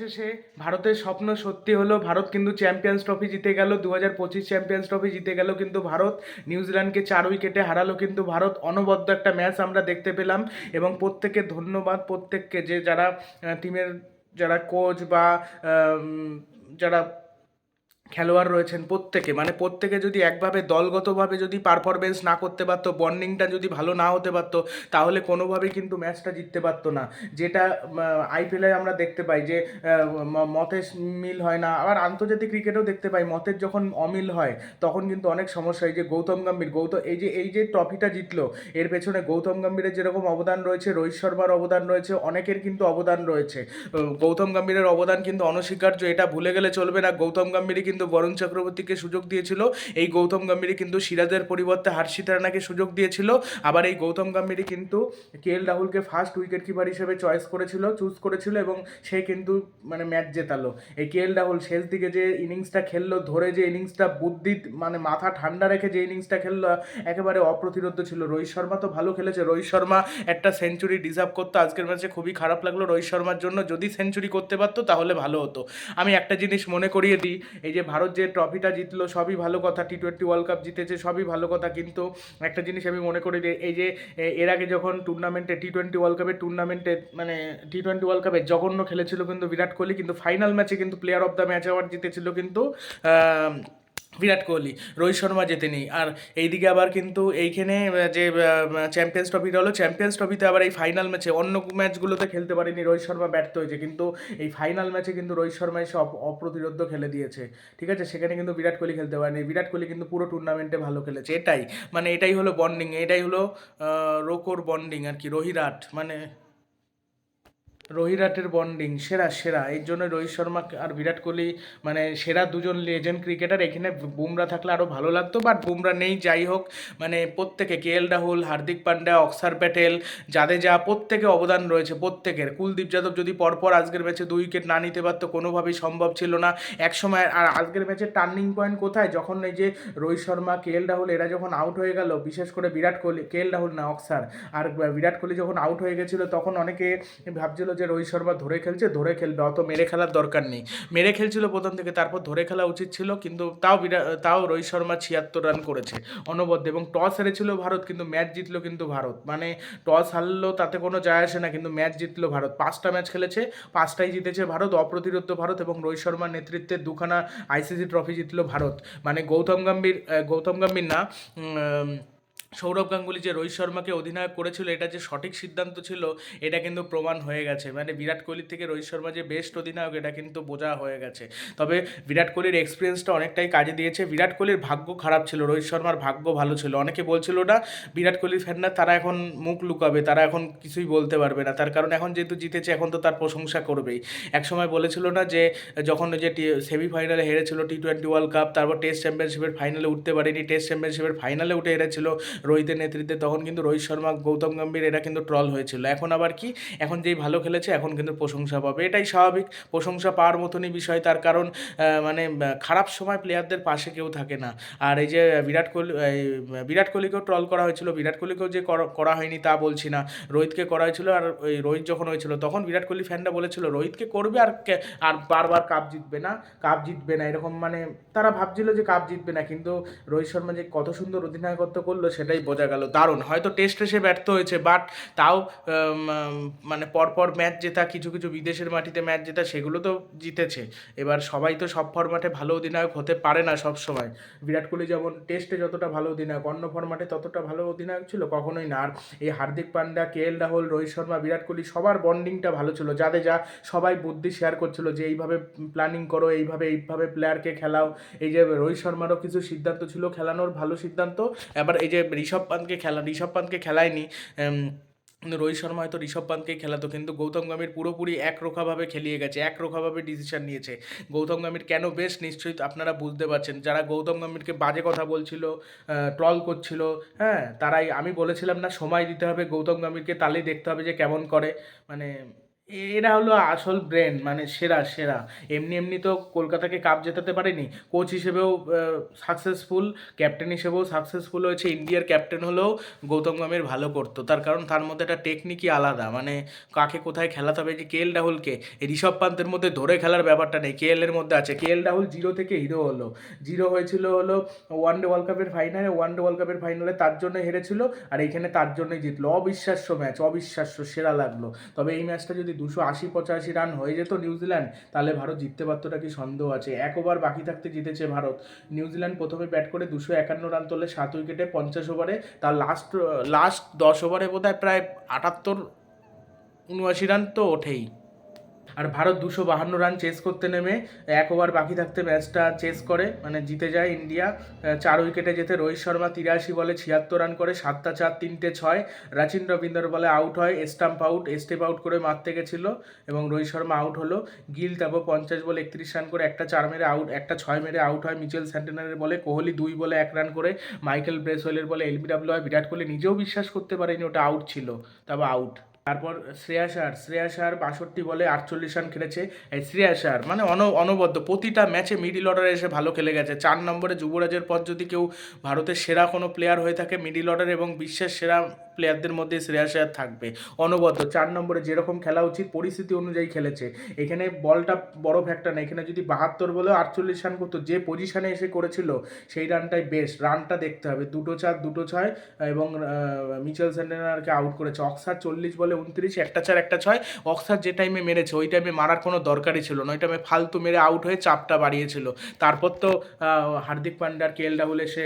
অবশেষে ভারতের স্বপ্ন সত্যি হলো, ভারত কিন্তু চ্যাম্পিয়ন্স ট্রফি জিতে গেল দু হাজার পঁচিশ চ্যাম্পিয়ন্স ট্রফি জিতে গেল কিন্তু ভারত। নিউজিল্যান্ডকে চার উইকেটে হারালো কিন্তু ভারত। অনবদ্য একটা ম্যাচ আমরা দেখতে পেলাম এবং প্রত্যেকে ধন্যবাদ, প্রত্যেককে যে যারা টিমের যারা কোচ বা যারা খেলোয়াড় রয়েছেন প্রত্যেকে। মানে প্রত্যেকে যদি একভাবে, দলগতভাবে যদি পারফরমেন্স না করতে পারতো বন্ডিংটা যদি ভালো না হতে পারতো, তাহলে কোনোভাবেই কিন্তু ম্যাচটা জিততে পারতো না। যেটা আইপিএলে আমরা দেখতে পাই যে মতের মিল হয় না। আবার আন্তর্জাতিক ক্রিকেটেও দেখতে পাই মতের যখন অমিল হয়, তখন কিন্তু অনেক সমস্যা হয়। যে গৌতম গম্ভীর গৌতম এই যে এই যে ট্রফিটা জিতলো, এর পেছনে গৌতম গম্ভীরের যেরকম অবদান রয়েছে, রোহিত শর্মার অবদান রয়েছে, অনেকের কিন্তু অবদান রয়েছে। গৌতম গম্ভীরের অবদান কিন্তু অনস্বীকার্য, এটা ভুলে গেলে চলবে না। গৌতম গম্ভীরই কিন্তু বরুণ চক্রবর্তীকে সুযোগ দিয়েছিল। এই গৌতম গম্ভীরই কিন্তু সিরাজের পরিবর্তে হার্ষিত রানাকে সুযোগ দিয়েছিল। আবার এই গৌতম গম্ভীরই কিন্তু কে এল রাহুলকে ফার্স্ট উইকেট কিপার হিসেবে চয়েস করেছিল চুজ করেছিল এবং সে কিন্তু মানে ম্যাচ জেতালো। এই কে এল রাহুল শেষ দিকে যে ইনিংসটা খেললো, ধরে যে ইনিংসটা বুদ্ধি মানে মাথা ঠান্ডা রেখে যে ইনিংসটা খেললো, একেবারে অপ্রতিরোধ ছিল। রোহিত শর্মা তো ভালো খেলেছে। রোহিত শর্মা একটা সেঞ্চুরি ডিজার্ভ করতো। আজকের ম্যাচে খুবই খারাপ লাগল রোহিত শর্মার জন্য। যদি সেঞ্চুরি করতে পারতো তাহলে ভালো হতো। আমি একটা জিনিস মনে করিয়ে দিই, এই যে ভারত যে ট্রফিটা জিতলো, সবই ভালো কথা। টি টোয়েন্টি ওয়ার্ল্ড কাপ জিতেছে, সবই ভালো কথা। কিন্তু একটা জিনিস আমি মনে করি যে, এই যে এর আগে যখন টুর্নামেন্টে টি টোয়েন্টি ওয়ার্ল্ড কাপের টুর্নামেন্টে মানে টি টোয়েন্টি ওয়ার্ল্ড কাপে জঘন্য খেলেছিল কিন্তু বিরাট কোহলি, কিন্তু ফাইনাল ম্যাচে কিন্তু player of the match award জিতেছিল কিন্তু বিরাট কোহলি, রোহিত শর্মা জেতেনি আর এইদিকে আবার কিন্তু এইখানে যে চ্যাম্পিয়ন্স ট্রফিটা হলো চ্যাম্পিয়ন্স ট্রফিতে আবার এই ফাইনাল ম্যাচে অন্য ম্যাচগুলোতে খেলতে পারেনি রোহিত শর্মা, ব্যর্থ হয়েছে। কিন্তু এই ফাইনাল ম্যাচে কিন্তু রোহিত শর্মা এসে অপ- অপ্রতিরোধ খেলে দিয়েছে। ঠিক আছে? সেখানে কিন্তু বিরাট কোহলি খেলতে পারেনি। বিরাট কোহলি কিন্তু পুরো টুর্নামেন্টে ভালো খেলেছে। এটাই। মানে এটাই হলো বন্ডিং এটাই হলো রোকোর বন্ডিং আর কি রোহিরাট মানে রোহিরাটের বন্ডিং সেরা সেরা। এই জন্য রোহিত শর্মা আর বিরাট কোহলি মানে সেরা দুজন লেজেন্ড ক্রিকেটার এখানে বুমরা থাকলে আরও ভালো লাগতো বাট বুমরা নেই, যাই হোক। মানে প্রত্যেকে, কে এল রাহুল, হার্দিক পান্ডা অক্সার প্যাটেল জাদেজা প্রত্যেকে অবদান রয়েছে, প্রত্যেকের। কুলদীপ যাদব যদি পরপর আজকের ম্যাচে দুই উইকেট না নিতে পারতো, কোনোভাবেই সম্ভব ছিল না। এক সময় আর আজকের ম্যাচের টার্নিং পয়েন্ট কোথায়? যখন এই যে রোহিত শর্মা, কে এল রাহুল, এরা যখন আউট হয়ে গেল, বিশেষ করে বিরাট কোহলি, কে এল রাহুল না অক্সার আর বিরাট কোহলি যখন আউট হয়ে গেছিল, তখন অনেকে ভাবছিল যে রোহিত শর্মা ধরে খেলছে, ধরে খেলবে, অত মেরে খেলার দরকার নেই। মেরে খেলছিল প্রথম থেকে, তারপর ধরে খেলা উচিত ছিল, কিন্তু তাও বিরাট তাও রোহিত শর্মা ছিয়াত্তর রান করেছে অনবদ্য এবং টস হেরেছিল ভারত, কিন্তু ম্যাচ জিতলো কিন্তু ভারত। মানে টস হারলো, তাতে কোনো যায় আসে না, কিন্তু ম্যাচ জিতলো ভারত। পাঁচটা ম্যাচ খেলেছে, পাঁচটাই জিতেছে ভারত অপ্রতিরোধ ভারত এবং রোহিত শর্মার নেতৃত্বে দুখানা আইসিসি ট্রফি জিতলো ভারত। মানে গৌতম গম্ভীর গৌতম গম্ভীর না সৌরভ গাঙ্গুলি যে রোহিত শর্মাকে অধিনায়ক করেছিল, এটা যে সঠিক সিদ্ধান্ত ছিল, এটা কিন্তু প্রমাণ হয়ে গেছে। মানে বিরাট কোহলির থেকে রোহিত শর্মা যে বেস্ট অধিনায়ক, এটা কিন্তু বোঝা হয়ে গেছে। তবে বিরাট কোহলির এক্সপিরিয়েন্সটা অনেকটাই কাজে দিয়েছে। বিরাট কোহলির ভাগ্য খারাপ ছিল, রোহিত শর্মার ভাগ্য ভালো ছিল। অনেকে বলছিল না, বিরাট কোহলির ফ্যানরা তারা এখন মুখ লুকাবে, তারা এখন কিছুই বলতে পারবে না। তার কারণ এখন যেহেতু জিতেছে, এখন তো তার প্রশংসা করবেই। একসময় বলেছিল না যে, যখন যে সেমিফাইনালে হেরেছিল টি টোয়েন্টি ওয়ার্ল্ড কাপ তারপর টেস্ট চ্যাম্পিয়নশিপের ফাইনালে উঠতে পারেনি। টেস্ট চ্যাম্পিয়নশিপের ফাইনালে উঠে হেরেছিল রোহিতের নেতৃত্বে তখন কিন্তু রোহিত শর্মা, গৌতম গম্ভীর এরা কিন্তু ট্রল হয়েছিল। এখন আবার কি? এখন যেই ভালো খেলেছে, এখন কিন্তু প্রশংসা পাবে। এটাই স্বাভাবিক। প্রশংসা পাওয়ার মতনই বিষয়। তার কারণ মানে খারাপ সময় প্লেয়ারদের পাশে কেউ থাকে না। আর এই যে বিরাট কোহলি বিরাট কোহলিকেও ট্রল করা হয়েছিল। বিরাট কোহলিকেও যে করা হয়নি তা বলছি না। রোহিতকে করা হয়েছিল আর ওই রোহিত যখন হয়েছিল, তখন বিরাট কোহলি ফ্যানরা বলেছিল, রোহিতকে করবে আর আর বারবার কাপ জিতবে না কাপ জিতবে না। এরকম মানে তারা ভাবছিল যে কাপ জিতবে না। কিন্তু রোহিত শর্মা যে কত সুন্দর অধিনায়কত্ব করল সেটাই বোঝা গেল। দারুণ। হয়তো টেস্টে সে ব্যর্থ হয়েছে বাট তাও মানে পরপর ম্যাচ জেতা, কিছু কিছু বিদেশের মাটিতে ম্যাচ জেতা, সেগুলো তো জিতেছে। এবার সবাই তো সব ফরম্যাটে ভালো অধিনায়ক হতে পারে না সব সময় বিরাট কোহলি যেমন টেস্টে যতটা ভালো অধিনায়ক, অন্য ফরম্যাটে ততটা ভালো অধিনায়ক ছিল, কখনোই না। আর এই হার্দিক পান্ডা, কে এল রাহুল, রোহিত শর্মা, বিরাট কোহলি, সবার বন্ডিংটা ভালো ছিল। যাদের যা সবাই বুদ্ধি শেয়ার করছিল যে, এইভাবে প্ল্যানিং করো, এইভাবে এইভাবে প্লেয়ারকে খেলাও। এই যে রোহিত শর্মারও কিছু সিদ্ধান্ত ছিল, খেলানোর ভালো সিদ্ধান্ত। এবার এই যে ঋষভ পান্তকে খেলা ঋষভ পান্তকে খেলায়নি। রোহিত শর্মা হয়তো ঋষভ পান্তকেই খেলাতো, কিন্তু গৌতম গম্ভীর পুরোপুরি একরোখাভাবে খেলিয়ে গেছে, একরোখাভাবে ডিসিশন নিয়েছে। গৌতম গম্ভীর কেন বেশ নিশ্চয়ই আপনারা বুঝতে পারছেন, যারা গৌতম গম্ভীরকে বাজে কথা বলছিল ট্রল করছিল হ্যাঁ তারাই আমি বলেছিলাম না, সময় দিতে হবে, গৌতম গম্ভীরকে তাহলেই দেখতে হবে যে কেমন করে মানে এরা হলো আসল ব্রেন মানে সেরা সেরা। এমনি এমনি তো কলকাতাকে কাপ জেতাতে পারেনি। কোচ হিসেবেও সাকসেসফুল ক্যাপ্টেন হিসেবেও সাকসেসফুল হয়েছে। ইন্ডিয়ার ক্যাপ্টেন হলেও গৌতম গম্ভীর ভালো করতো। তার কারণ তার মধ্যে একটা টেকনিকই আলাদা। মানে কাকে কোথায় খেলাতে হবে যে কে এল রাহুলকে ঋষভ পান্তের মধ্যে ধরে খেলার ব্যাপারটা নেই। কে এর মধ্যে আছে। কে এল রাহুল জিরো থেকে হিরো হলো। জিরো হয়েছিল হলো ওয়ান ডে ওয়ার্ল্ড কাপের ফাইনালে ওয়ান ডে ওয়ার্ল্ড কাপের ফাইনালে তার জন্য হেরেছিল। আর এইখানে তার জন্যই জিতলো। অবিশ্বাস্য ম্যাচ অবিশ্বাস্য, সেরা লাগল। তবে এই ম্যাচটা যদি দুশো আশি পঁচাশি রান হয়ে যেত নিউজিল্যান্ড তাহলে ভারত জিততে পারতোটা কি সন্দেহ আছে? এক ওভার বাকি থাকতে জিতেছে ভারত। নিউজিল্যান্ড প্রথমে ব্যাট করে দুশো একান্ন রান তোলে, সাত উইকেটে পঞ্চাশ ওভারে তার লাস্ট লাস্ট দশ ওভারে বোধহয় প্রায় আটাত্তর, উনআশি রান তো ওঠেই। আর ভারত দুশো বাহান্ন রান চেস করতে নেমে এক ওভার বাকি থাকতে ম্যাচটা চেস করে মানে জিতে যায় ইন্ডিয়া। চার উইকেটে যেতে রোহিত শর্মা তিরাশি বলে ছিয়াত্তর রান করে, সাতটা চার, তিনটে ছয়। রাচিন রবীন্দ্র বলে আউট হয়, স্টাম্প আউট স্টেপ আউট করে মারতে গেছিল এবং রোহিত শর্মা আউট হলো। গিল তারপর পঞ্চাশ বলে একত্রিশ রান করে, একটা চার মেরে আউট একটা ছয় মেরে আউট হয়। মিচেল স্যান্টেনারের বলে কোহলি দুই বলে এক রান করে। মাইকেল ব্রেসওয়েলের বলে এলবিডাব্লিউ হয়। বিরাট কোহলি নিজেও বিশ্বাস করতে পারেনি, ওটা আউট ছিল তারপর আউট তারপর শ্রেয়াসার শ্রেয়াসার বাষট্টি বলে আটচল্লিশ রান খেলেছে। এই শ্রেয়াসার মানে অন, অনবদ্য, প্রতিটা ম্যাচে মিডিল অর্ডারে এসে ভালো খেলে গেছে। চার নম্বরে যুবরাজের পর যদি কেউ ভারতের সেরা কোনো প্লেয়ার হয়ে থাকে মিডিল অর্ডার এবং বিশ্বের সেরা প্লেয়ারদের মধ্যে শ্রেয়াস আয়ার থাকবে। অনবদ্য, চার নম্বরে যেরকম খেলা উচিত, পরিস্থিতি অনুযায়ী খেলেছে। এখানে বলটা বড় ফ্যাক্টর না, এখানে যদি বাহাত্তর বলে আটচল্লিশ রান করতো, যে পজিশানে এসে করেছিল, সেই রানটাই বেশ রানটা দেখতে হবে। দুটো চার, দুটো ছয়, এবং মিচেল স্যান্টেনারকে আউট করেছে। অক্সার চল্লিশ বলে উনত্রিশ, একটা চার, একটা ছয়। অক্সার যে টাইমে মেরেছে, ওই টাইমে মারার কোনো দরকারই ছিল না। ওই টাইমে ফালতু মেরে আউট হয়ে চাপটা বাড়িয়েছিল। তারপর তো হার্দিক পান্ডার, কে এল রাহুল এসে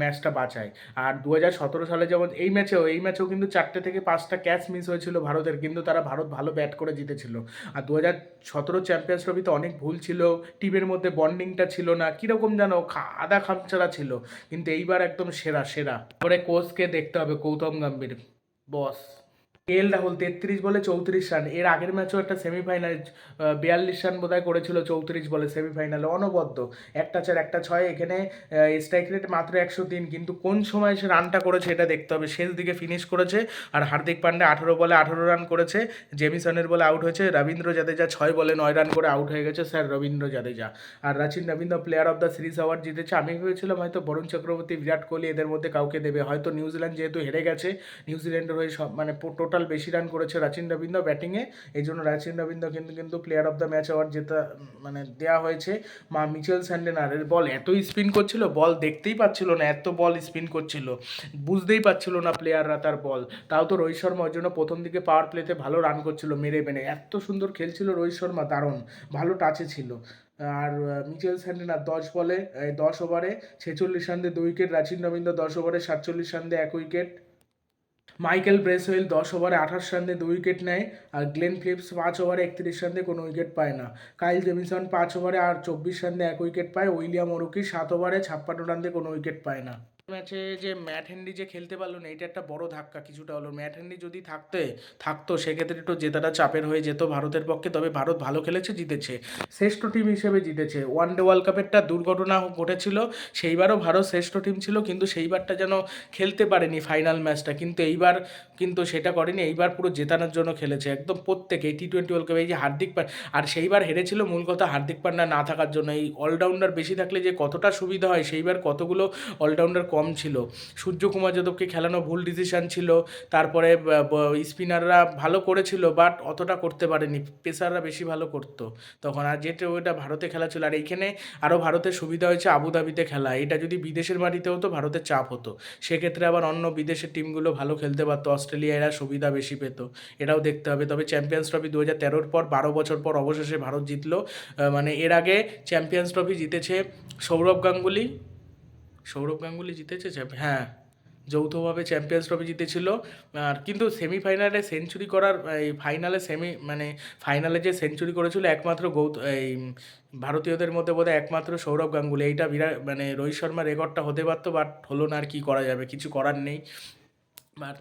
ম্যাচটা বাঁচায়। আর দু হাজার সতেরো সালে যেমন এই ম্যাচেও এই ম্যাচেও কিন্তু চারটে থেকে পাঁচটা ক্যাচ মিস হয়েছিল ভারতের, কিন্তু তারা ভারত ভালো ব্যাট করে জিতেছিল। আর দু হাজার সতেরো চ্যাম্পিয়ন্স ট্রফিতে অনেক ভুল ছিল, টিমের মধ্যে বন্ডিংটা ছিল না, কীরকম যেন খা- খামচারা ছিল, কিন্তু এইবার একদম সেরা সেরা। পরে কোচকে দেখতে হবে, গৌতম গম্ভীর। বস এল রাহুল তেত্রিশ বলে চৌত্রিশ রান। এর আগের ম্যাচও একটা সেমিফাইনাল বিয়াল্লিশ রান বোধহয় করেছিল চৌত্রিশ বলে সেমিফাইনালে, অনবদ্য। একটা চার, একটা ছয় এখানে স্ট্রাইক রেট মাত্র একশো তিন। কিন্তু কোন সময় সে রানটা করেছে এটা দেখতে হবে। শেষ দিকে ফিনিশ করেছে আর হার্দিক পান্ডে আঠেরো বলে আঠেরো রান করেছে। জেমিসনের বলে আউট হয়েছে। রবীন্দ্র জাদেজা ছয় বলে নয় রান করে আউট হয়ে গেছে sir Ravindra Jadeja. R Rachin Ravindra player of the series award জিতেছে। আমি ভেবেছিলাম হয়তো বরুণ চক্রবর্তী, বিরাট কোহলি এদের মধ্যে কাউকে দেবে। হয়তো নিউজিল্যান্ড যেহেতু হেরে গেছে, নিউজিল্যান্ডের হয়ে সব মানে টোটাল বেশি রান করেছে রাচিন রবীন্দ্র ব্যাটিংয়ে। এই জন্য রাচিন রবীন্দ্র কিন্তু কিন্তু player of the match award জেতা মানে দেওয়া হয়েছে মা মিচেল স্যান্ডেনারের। বল এতই স্পিন করছিল, বল দেখতেই পাচ্ছিল না, এত বল স্পিন করছিল। বুঝতেই পারছিল না প্লেয়াররা তার বল। তাও তো রোহিত শর্মা ওই জন্য প্রথম দিকে পাওয়ার প্লেতে ভালো রান করছিল মেরে মেরে। এত সুন্দর খেলছিল রোহিত শর্মা, দারুণ। ভালো টাচে ছিল। আর মিচেল স্যান্ডেনার দশ বলে দশ ওভারে ছেচল্লিশ রান দুই উইকেট রাচিন রবীন্দ্র দশ ওভারে সাতচল্লিশ রান এক উইকেট মাইকেল ব্রেসওয়েল দশ ওভারে আঠাশ রান দুই উইকেট নেয় আর গ্লেন ফিলিপস পাঁচ ওভারে একত্রিশ রান কোনো উইকেট পায় না। কাইল জেমিসন পাঁচ ওভারে আর চব্বিশ রান এক উইকেট পায়। উইলিয়াম ওরুকি সাত ওভারে ছাপ্পান্ন রান কোনো উইকেট পায় না। ম্যাচে যে ম্যাট হেনরি যে খেলতে পারল না এটা একটা বড় ধাক্কা কিছুটা হলো। ম্যাট হেনরি যদি থাকতে, থাকতো, সেক্ষেত্রে একটু জেতাটা চাপের হয়ে যেত ভারতের পক্ষে। তবে ভারত ভালো খেলেছে, জিতেছে। শ্রেষ্ঠ টিম হিসেবে জিতেছে। ওয়ান ডে ওয়ার্ল্ড কাপেরটা দুর্ঘটনা ঘটেছিল, সেইবারও ভারত শ্রেষ্ঠ টিম ছিল, কিন্তু সেইবারটা যেন খেলতে পারেনি ফাইনাল ম্যাচটা। কিন্তু এইবার, কিন্তু সেটা করেনি, এইবার পুরো জেতানোর জন্য খেলেছে। একদম প্রত্যেকে টি টোয়েন্টি ওয়ার্ল্ড কাপে এই যে হার্দিক পান্ডা আর সেইবার হেরেছিল, মূল কথা হার্দিক পান্ডা না থাকার জন্য। এই অলরাউন্ডার বেশি থাকলে যে কতটা সুবিধা হয়, সেইবার কতগুলো অলরাউন্ডার কম ছিল। সূর্যকুমার যাদবকে খেলানো ভুল ডিসিশন ছিল। তারপরে স্পিনাররা ভালো করেছিল বাট অতটা করতে পারেনি। পেসাররা বেশি ভালো করতো। তখন আর যেটা ওটা ভারতে খেলা ছিল। আর এইখানে আরও ভারতের সুবিধা হয়েছে আবুধাবিতে খেলা। এটা যদি বিদেশের মাটিতে হতো, ভারতের চাপ হতো। সেক্ষেত্রে আবার অন্য বিদেশের টিমগুলো ভালো খেলতে পারতো। অস্ট্রেলিয়া এরা সুবিধা বেশি পেত। এটাও দেখতে হবে। তবে চ্যাম্পিয়ন্স ট্রফি দু হাজার পর, বারো বছর পর অবশেষে ভারত জিতলো। মানে এর আগে চ্যাম্পিয়ন্স ট্রফি জিতেছে সৌরভ গাঙ্গুলি। সৌরভ গাঙ্গুলি জিতেছে হ্যাঁ যৌথভাবে চ্যাম্পিয়ন্স ট্রফি জিতেছিল, আর কিন্তু সেমিফাইনালে সেঞ্চুরি করার, এই ফাইনালে সেমি মানে ফাইনালে যে সেঞ্চুরি করেছিল একমাত্র গৌত, এই ভারতীয়দের মধ্যে বোধহয় একমাত্র সৌরভ গাঙ্গুলি। এইটা বিরাট মানে রোহিত শর্মার রেকর্ডটা হতে পারতো বাট হলো না আর কী করা যাবে, কিছু করার নেই। আর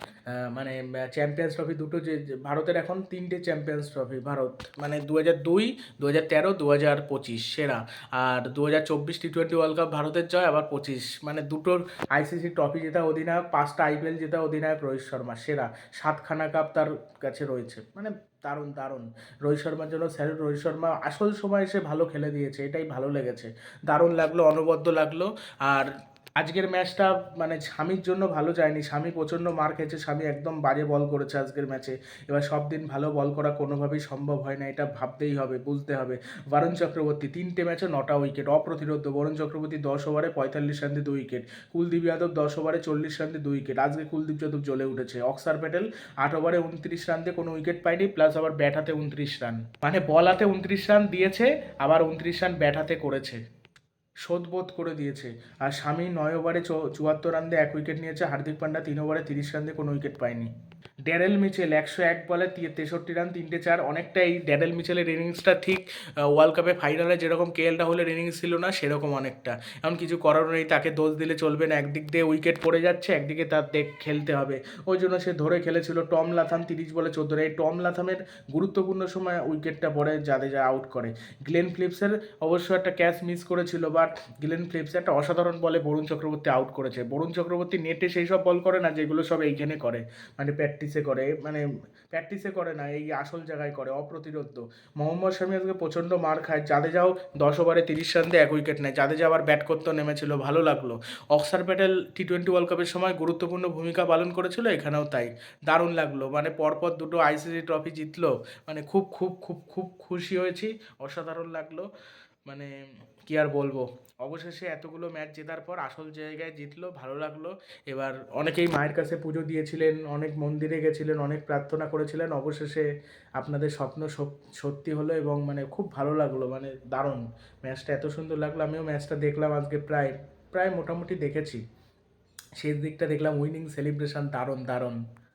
মানে চ্যাম্পিয়ন্স ট্রফি দুটো যে ভারতের এখন তিনটে চ্যাম্পিয়ন্স ট্রফি ভারত মানে দু হাজার দুই দু হাজার তেরো দু হাজার পঁচিশ, সেরা। আর দু হাজার চব্বিশ টি টোয়েন্টি ওয়ার্ল্ড কাপ ভারতের জয়, আবার পঁচিশ। মানে দুটোর আইসিসি ট্রফি জেতা অধিনায়ক, পাঁচটা আইপিএল জেতা অধিনায়ক রোহিত শর্মা, সেরা। সাতখানা কাপ তার কাছে রয়েছে। মানে দারুণ দারুণ। রোহিত শর্মার জন্য স্যার, রোহিত শর্মা আসল সময় এসে ভালো খেলে দিয়েছে, এটাই ভালো লেগেছে। দারুণ লাগল, অনবদ্য লাগল। আর আজকের ম্যাচটা মানে স্বামীর জন্য ভালো যায়নি। স্বামী প্রচণ্ড মার খেয়েছে, স্বামী একদম বাজে বল করেছে আজকের ম্যাচে। এবার সব দিন ভালো বল করা কোনোভাবেই সম্ভব হয় না, এটা ভাবতেই হবে, বুঝতে হবে। বরুণ চক্রবর্তী তিনটে ম্যাচে নটা উইকেট অপ্রতিরোধ বরুণ চক্রবর্তী দশ ওভারে পঁয়তাল্লিশ রান দুই উইকেট, কুলদীপ যাদব দশ ওভারে চল্লিশ রান দুই উইকেট। আজকে কুলদীপ যাদব জ্বলে উঠেছে। অক্সার প্যাটেল আট ওভারে উনত্রিশ রান দিয়ে কোনো উইকেট পায়নি, প্লাস আবার ব্যাট হাতে উনত্রিশ রান। মানে বল হাতে উনত্রিশ রান দিয়েছে, আবার উনত্রিশ রান ব্যাট হাতে করেছে। শোধবোধ করে দিয়েছে। আর স্বামী নয় ওভারে চুয়াত্তর রান দিয়ে এক উইকেট নিয়েছে, হার্দিক পান্ডা তিন ওভারে তিরিশ রান দিয়ে কোনো উইকেট পায়নি। ড্যারেল মিচেল একশো এক বলে তেষট্টি রান, তিনটে চার। অনেকটা এই ড্যারেল মিচেলের ইনিংসটা ঠিক ওয়ার্ল্ড কাপে ফাইনালে যেরকম কে এল রাহুলের ইনিংস ছিল না, সেরকম অনেকটা। এমন কিছু করার নেই, তাকে দোষ দিলে চলবে না। একদিক দিয়ে উইকেট পড়ে যাচ্ছে, একদিকে তার দেখ খেলতে হবে। ওই জন্য সে ধরে খেলেছিল টম লাথাম তিরিশ বলে চোদ্দ এই টম লাথামের গুরুত্বপূর্ণ সময় উইকেটটা পড়ে যাদের যা আউট করে। গ্লেন ফ্লিপসের অবশ্য একটা ক্যাচ মিস করেছিল বাট গ্লেন ফ্লিপস একটা অসাধারণ বলে বরুণ চক্রবর্তী আউট করেছে। বরুণ চক্রবর্তী নেটে সেই সব বল করে না, যেগুলো সব এইখানে করে। মানে প্র্যাকটিসে করে মানে প্র্যাকটিসে করে না, এই আসল জায়গায় করে অপ্রতিরোধ মোহাম্মদ শামি আজকে প্রচণ্ড মার খায়। জাদেজাও দশ ওভারে তিরিশ রান দিয়ে এক উইকেট নেয়। জাদেজা আবার ব্যাট করতে নেমেছিল, ভালো লাগল। Axar Patel T twenty world কাপের সময় গুরুত্বপূর্ণ ভূমিকা পালন করেছিল, এখানেও তাই। দারুণ লাগল। মানে পরপর দুটো আইসিসি ট্রফি জিতলো। মানে খুব খুব খুব খুব খুশি হয়েছি। অসাধারণ লাগল। মানে কি আর বলব? অবশেষে এতগুলো ম্যাচ জেতার পর আসল জায়গায় জিতলো, ভালো লাগল। এবার অনেকেই মায়ের কাছে পুজো দিয়েছিলেন, অনেক মন্দিরে গেছিলেন, অনেক প্রার্থনা করেছিলেন। অবশেষে আপনাদের স্বপ্ন সত্যি হলো এবং মানে খুব ভালো লাগল মানে দারুণ। ম্যাচটা এত সুন্দর লাগল, আমিও ম্যাচটা দেখলাম আজকে প্রায় প্রায় মোটামুটি দেখেছি। শেষ দিকটা দেখলাম উইনিং সেলিব্রেশন দারুণ দারুণ।